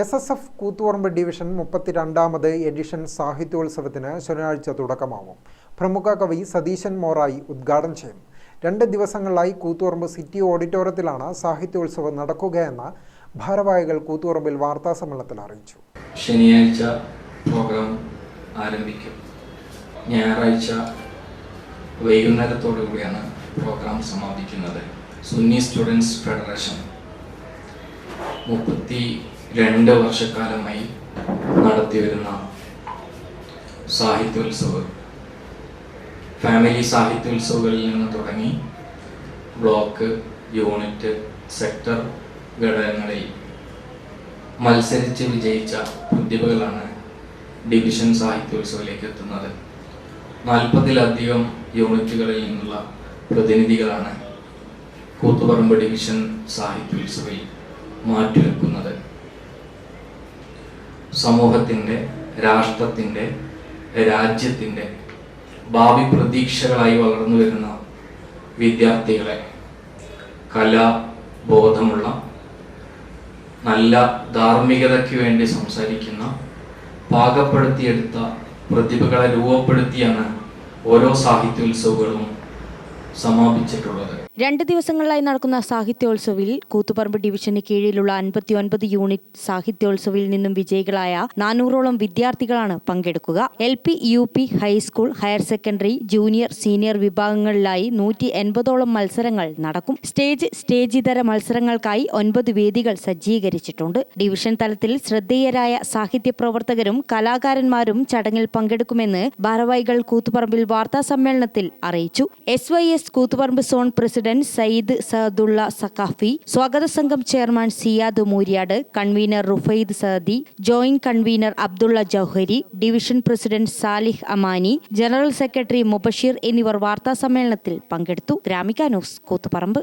S S F Koothuparamba division മുപ്പത്തിരണ്ടാമത് edition സാഹിത്യോത്സവത്തിന് ശനിയാഴ്ച തുടക്കമാവും. പ്രമുഖ കവി സതീശൻ മോറായി ഉദ്ഘാടനം ചെയ്യും. രണ്ട് ദിവസങ്ങളിലായി കൂത്തുപറമ്പ് സിറ്റി ഓഡിറ്റോറിയത്തിലാണ് സാഹിത്യോത്സവം നടക്കുകയെന്ന് ഭാരവാഹികൾ കൂത്തുപറമ്പിൽ വാർത്താ സമ്മേളനത്തിൽ അറിയിച്ചു. ശനിയാഴ്ച പ്രോഗ്രാം ആരംഭിക്കും. ഞായറാഴ്ച വൈകുന്നേരത്തോടു കൂടിയാണ് പ്രോഗ്രാം സമാപിക്കുന്നത്. Sunni students federation. മുപ്പത്തി രണ്ട് വർഷക്കാലമായി നടത്തിവരുന്ന സാഹിത്യോത്സവ്. ഫാമിലി സാഹിത്യോത്സവങ്ങളിൽ നിന്ന് തുടങ്ങി ബ്ലോക്ക് യൂണിറ്റ് സെക്ടർ ഘടകങ്ങളിൽ മത്സരിച്ച് വിജയിച്ച പ്രതിഭകളാണ് ഡിവിഷൻ സാഹിത്യോത്സവത്തിലേക്ക് എത്തുന്നത്. നാൽപ്പതിലധികം യൂണിറ്റുകളിൽ നിന്നുള്ള പ്രതിനിധികളാണ് കൂത്തുപറമ്പ് ഡിവിഷൻ സാഹിത്യോത്സവിൽ മാറ്റിവെക്കുന്നത്. സമൂഹത്തിന്റെ രാഷ്ട്രത്തിന്റെ രാജ്യത്തിന്റെ ഭാവി പ്രതീക്ഷകളായി വളർന്നു വരുന്ന വിദ്യാർത്ഥികളെ കലാബോധമുള്ള നല്ല ധാർമ്മികതയ്ക്ക് വേണ്ടി സംസാരിക്കുന്ന പാകപ്പെടുത്തിയെടുത്ത പ്രതിഭകളെ രൂപപ്പെടുത്തിയാണ് ഓരോ സാഹിത്യോത്സവങ്ങളും സമാപിച്ചിട്ടുള്ളത്. രണ്ട് ദിവസങ്ങളിലായി നടക്കുന്ന സാഹിത്യോത്സവിൽ കൂത്തുപറമ്പ് ഡിവിഷന് കീഴിലുള്ള അൻപത്തി ഒൻപത് യൂണിറ്റ് സാഹിത്യോത്സവിൽ നിന്നും വിജയികളായ നാനൂറോളം വിദ്യാർത്ഥികളാണ് പങ്കെടുക്കുക. L P U P high school higher secondary junior senior വിഭാഗങ്ങളിലായി നൂറ്റി എൺപതോളം മത്സരങ്ങൾ നടക്കും. സ്റ്റേജ് സ്റ്റേജ് ഇതര മത്സരങ്ങൾക്കായി ഒൻപത് വേദികൾ സജ്ജീകരിച്ചിട്ടുണ്ട്. ഡിവിഷൻ തലത്തിൽ ശ്രദ്ധേയരായ സാഹിത്യ പ്രവർത്തകരും കലാകാരന്മാരും ചടങ്ങിൽ പങ്കെടുക്കുമെന്ന് ഭാരവാഹികൾ കൂത്തുപറമ്പിൽ വാർത്താ സമ്മേളനത്തിൽ അറിയിച്ചു. S Y S Koothuparamba zone president Sayyid Sahadulla Saqafi സ്വാഗത സംഘം chairman Siyad Muryad convener Rufaid Sahadi joint convener Abdulla Jouhari division president Salih Amani general secretary Mubasheer എന്നിവർ വാർത്താ സമ്മേളനത്തിൽ പങ്കെടുത്തു. Gramika news Koothuparamba.